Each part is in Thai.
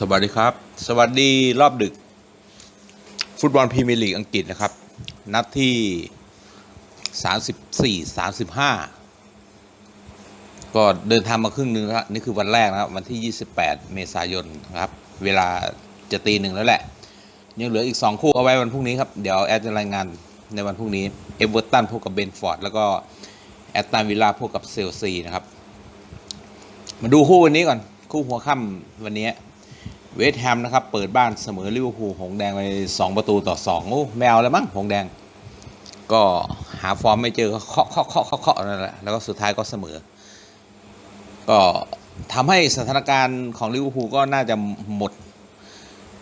สวัสดีครับ สวัสดีรอบดึก ฟุตบอลพรีเมียร์ลีกอังกฤษนะครับ นัดที่ 34 35 ก็เดินทางมาครึ่งนึงแล้วนี่คือวันแรกนะครับ วันที่ 28 เมษายนนะครับ เวลาจะตีหนึ่งแล้วแหละ ยังเหลืออีก 2 คู่เอาไว้วันพรุ่งนี้ครับ เดี๋ยวแอดจะรายงานในวันพรุ่งนี้ เอเวอร์ตันพบกับเบนฟอร์ด แล้วก็แอตตันวิลล่าพบกับเซลซีนะครับ มาดูคู่วันนี้ก่อนคู่หัวค่ำวันนี้ เวสต์แฮมนะครับเปิดบ้านเสมอลิเวอร์พูลหงแดงไป 2 ประตูต่อ2โอ้แมวแล้วมั้งหงแดง ก็หาฟอร์มไม่เจอก็เคาะเคาะเคาะเคาะนั่นแหละแล้วก็สุดท้ายก็เสมอ ก็ทำให้สถานการณ์ของลิเวอร์พูลก็น่าจะหมด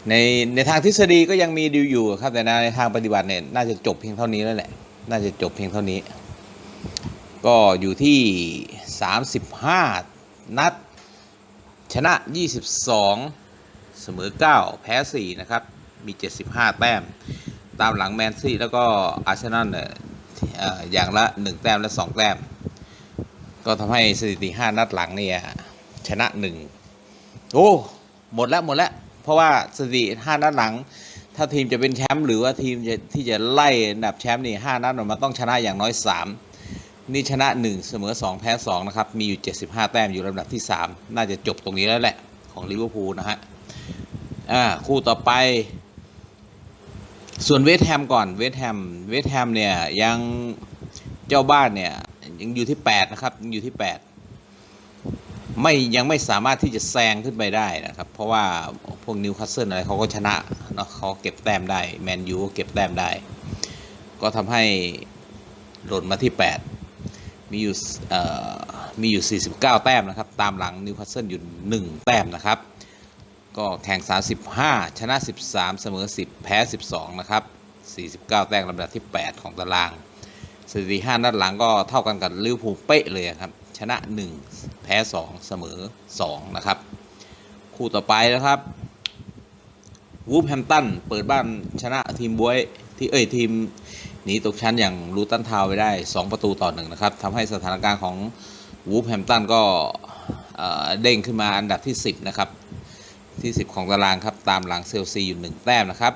ในในทางทฤษฎีก็ยังมีดีลอยู่ครับแต่ในทางปฏิบัติเนี่ยน่าจะจบเพียงเท่านี้แล้วแหละน่าจะจบเพียงเท่านี้ ก็อยู่ที่ 35 นัด ชนะ 22 เสมอ 9 แพ้ 4 นะครับ มี 75 แต้ม ตามหลังแมนซีแล้วก็อาร์เซนอลเนี่ยเอ่ออย่างละ 1 แต้มและ 2 แต้ม ก็ทำให้สถิติ 5 นัดหลังเนี่ยชนะ 1 โอ้ หมดแล้วหมดแล้ว เพราะว่าสถิติ 5 นัดหลัง ถ้าทีมจะเป็นแชมป์หรือว่าทีมจะที่จะไล่อันดับแชมป์นี่ 5 นัดมันต้องชนะอย่างน้อย 3นี่ชนะ 1 เสมอ 2 แพ้ 2 นะครับ มีอยู่ 75 แต้มอยู่ลำดับที่ 3 น่าจะจบตรงนี้แล้วแหละ ของลิเวอร์พูลนะฮะ อ่าคู่ต่อไป ส่วนเวสแฮมก่อนเวสแฮมเวสแฮมเนี่ยยังเจ้าบ้านเนี่ยยังอยู่ที่ 8 นะครับยังอยู่ที่ 8 ไม่ยังไม่สามารถที่จะแซงขึ้นไปได้นะครับ เพราะว่าพวกนิวคาสเซิลอะไรเขาก็ชนะเนาะเขาเก็บแต้มได้แมนยูก็เก็บแต้มได้ ก็ทำให้หล่นมาที่ 8 มีอยู่เอ่อมีอยู่ 49 แต้มนะครับ ตามหลังนิวคาสเซิลอยู่ 1 แต้มนะครับ ก็แข่ง 35 ชนะ 13 เสมอ 10 แพ้ 12 นะครับ 49 แต้มลำดับที่ 8 ของตารางสถิติ5นัดหลังก็เท่ากันกับลิเวอร์พูลเป๊ะเลยครับ ชนะ 1 แพ้ 2 เสมอ 2 นะครับ คู่ต่อไปนะครับวูฟแฮมตันเปิดบ้านชนะทีมบวยที่เอ้ยทีมหนีตกชั้นอย่างลูตันทาวไปได้ 2 ประตูต่อหนึ่งนะครับทำให้สถานการณ์ของวูฟแฮมตันก็เอ่อเด้งขึ้นมาอันดับที่ 10 นะครับ ที่ 10 ของตารางครับ ตามหลังเซลซีอยู่ 1 แต้มนะครับ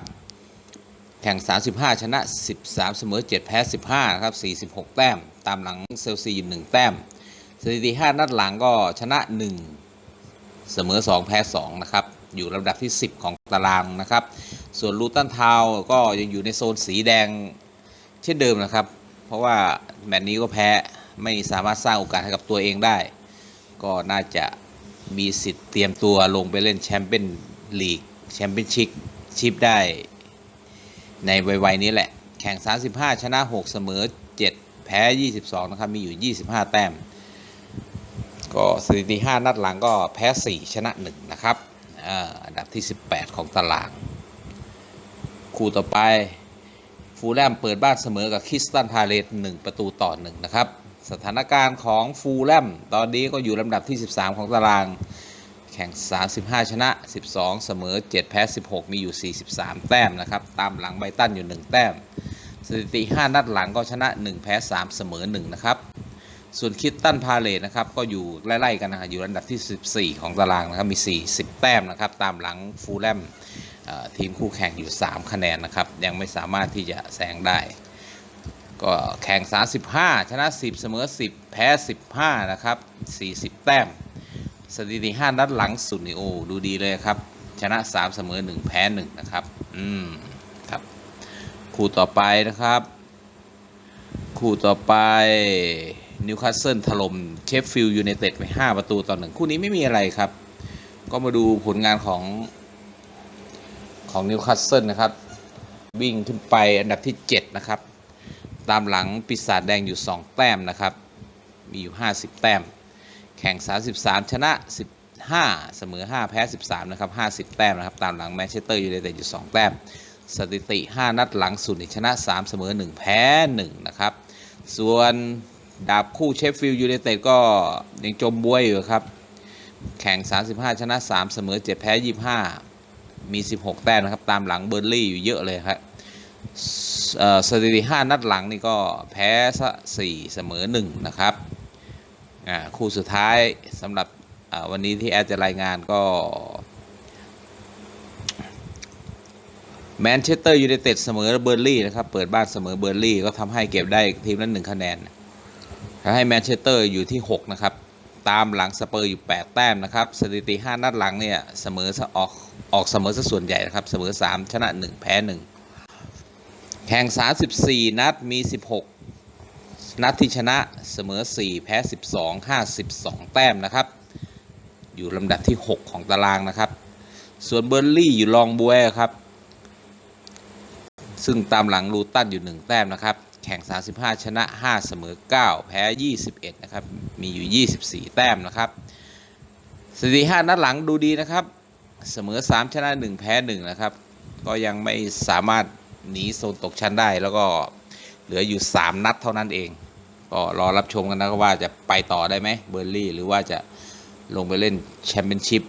แข่ง 35 ชนะ 13 เสมอ 7 แพ้ 15 นะครับ 46 แต้ม ตามหลังเซลซีอยู่ 1 แต้ม สถิติ 5 นัดหลังก็ชนะ 1 เสมอ 2 แพ้ 2 นะครับ อยู่ลำดับที่ 10 ของตารางนะครับ ส่วนลูตันทาวก็ยังอยู่ในโซนสีแดงเช่นเดิมนะครับ เพราะว่าแมตช์นี้ก็แพ้ไม่สามารถสร้างโอกาสให้กับตัวเองได้ ก็น่าจะ มีสิทธิ์เตรียมตัวลงไปเล่นแชมเปี้ยนลีกแชมเปี้ยนชิพชิพได้ในวัยๆนี้แหละ แข่ง 35 ชนะ 6 เสมอ 7 แพ้ 22 นะครับ มีอยู่ 25 แต้ม ก็สถิติ 5 นัดหลังก็แพ้ 4 ชนะ 1 นะครับอันดับที่ 18 ของตาราง คู่ต่อไป ฟูลแลมเปิดบ้านเสมอกับคริสตันพาเลต1ประตูต่อ 1 นะครับ สถานการณ์ของฟูลแลมตอนนี้ก็อยู่ลำดับที่ 13 ของตาราง แข่ง 35 ชนะ 12 เสมอ 7 แพ้ 16 มีอยู่ 43 แต้มนะครับ ตามหลังไบตันอยู่ 1 แต้ม สถิติ 5 นัดหลังก็ชนะ 1 แพ้ 3 เสมอ 1 นะครับ ส่วนคิตตันพาเลตนะครับ ก็อยู่ไล่ๆกันนะครับอยู่อันดับที่ 14 ของตารางนะครับ มี 40 แต้มนะครับ ตามหลังฟูลแลมทีมคู่แข่งอยู่ 3 คะแนนนะครับ ยังไม่สามารถที่จะแซงได้ ก็แข่ง 35 ชนะ 10 เสมอ 10 แพ้ 15 นะครับ 40 แต้ม สถิติ 5 นัดหลังสุดนี่โอ้ดูดีเลยครับ ชนะ 3 เสมอ 1 แพ้ 1 นะครับ อืม ครับ คู่ต่อไปนะครับ คู่ต่อไปนิวคาสเซิลถล่มเชฟฟิลด์ยูไนเต็ดไป 5 ประตูต่อหนึ่งคู่นี้ไม่มีอะไรครับ ก็มาดูผลงานของของนิวคาสเซิลนะครับ วิ่งขึ้นไปอันดับที่ 7 นะครับ ตามหลังปีศาจแดงอยู่ 2 แต้มนะครับ มีอยู่ 50 แต้ม แข่ง 33 ชนะ 15 เสมอ 5 แพ้ 13 นะครับ 50 แต้มนะครับ ตามหลังแมนเชสเตอร์ยูไนเต็ดอยู่ 2 แต้ม สถิติ 5 นัดหลังสุดอีชนะ 3 เสมอ 1 แพ้ 1 นะครับ ส่วนดาบคู่เชฟฟิลด์ยูไนเต็ดก็ยังจมบวยอยู่ครับ แข่ง 35 ชนะ 3 เสมอ 7 แพ้ 25 มี 16 แต้มนะครับ ตามหลังเบอร์ลี่อยู่เยอะเลยครับ สถิติ5นัดหลังนี่ก็แพ้ซะ4เสมอ1นะครับคู่สุดท้ายสำหรับวันนี้ที่แอดจะรายงานก็แมนเชสเตอร์ยูไนเต็ดเสมอเบอร์ลี่นะครับเปิดบ้านเสมอเบอร์ลี่ก็ทำให้เก็บได้ทีมละหนึ่งคะแนนทำให้แมนเชสเตอร์อยู่ที่ 6 นะครับ ตามหลังสเปอร์อยู่ 8 แต้มนะครับ สถิติ 5 นัดหลังเนี่ยเสมอซะออกออกเสมอซะส่วนใหญ่นะครับ เสมอ 3 ชนะ 1 แพ้ 1 แข่ง 34 นัดมี 16 นัดที่ชนะเสมอ 4 แพ้ 12 52 แต้มนะครับ อยู่ลำดับที่ 6 ของตารางนะครับ ส่วนเบอร์ลี่อยู่รองบัวครับ ซึ่งตามหลังลูตันอยู่ 1 แต้มนะครับ แข่ง 35 ชนะ 5 เสมอ 9 แพ้ 21 นะครับ มีอยู่ 24 แต้มนะครับสถิติ5นัดหลังดูดีนะครับ เสมอ 3 ชนะ 1 แพ้ 1 นะครับ ก็ยังไม่สามารถ หนีโซนตกชั้นได้แล้วก็เหลืออยู่ 3 นัดเท่านั้นเอง ก็รอรับชมกันนะว่าจะไปต่อได้ไหมเบอร์ลี่หรือว่าจะลงไปเล่นแชมเปี้ยนชิพ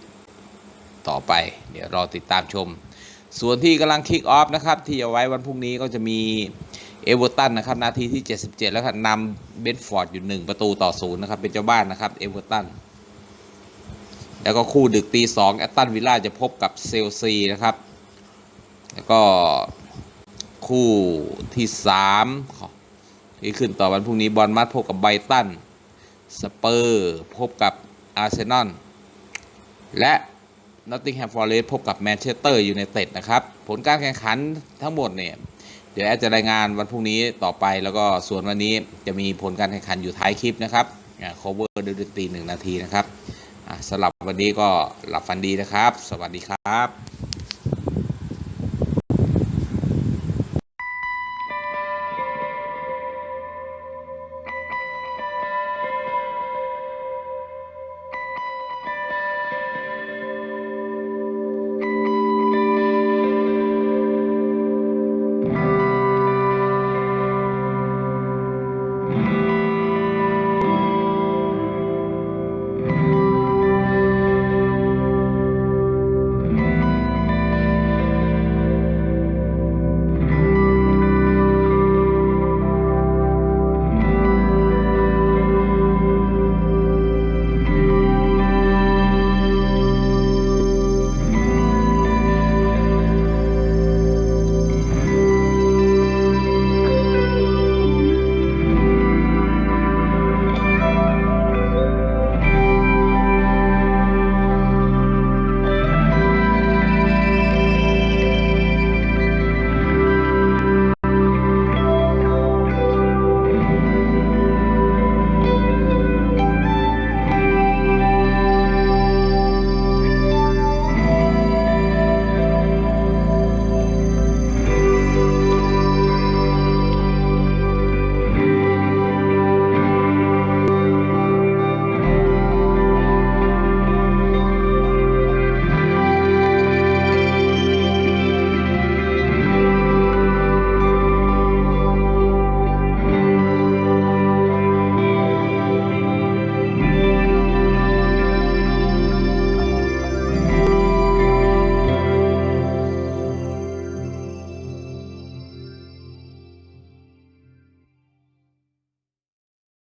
ต่อไป เดี๋ยวรอติดตามชม ส่วนที่กำลังคิกออฟนะครับ ที่เอาไว้วันพรุ่งนี้ก็จะมีเอเวอร์ตันนะครับนาทีที่ 77 แล้วครับนำเบนฟอร์ดอยู่ 1 ประตูต่อศูนย์นะครับเป็นเจ้าบ้านนะครับเอเวอร์ตันแล้วก็คู่ดึกตี2แอตตันวิลล่าจะพบกับเซลซีนะครับ แล้วก็ คู่ที่3ที่ขึ้นต่อวันพรุ่งนี้บอลมัดพบกับไบตัน สเปอร์พบกับอาร์เซนอล และนอตติงแฮมฟอร์เรสพบกับแมนเชสเตอร์ยูไนเต็ดนะครับ ผลการแข่งขันทั้งหมดเนี่ย เดี๋ยวแอดจะรายงานวันพรุ่งนี้ต่อไปแล้วก็ส่วนวันนี้จะมีผลการแข่งขันอยู่ท้ายคลิปนะครับอ่า cover ด้วยดนตรีหนึ่งนาทีนะครับสำหรับวันนี้ก็หลับฝันดีนะครับ สวัสดีครับ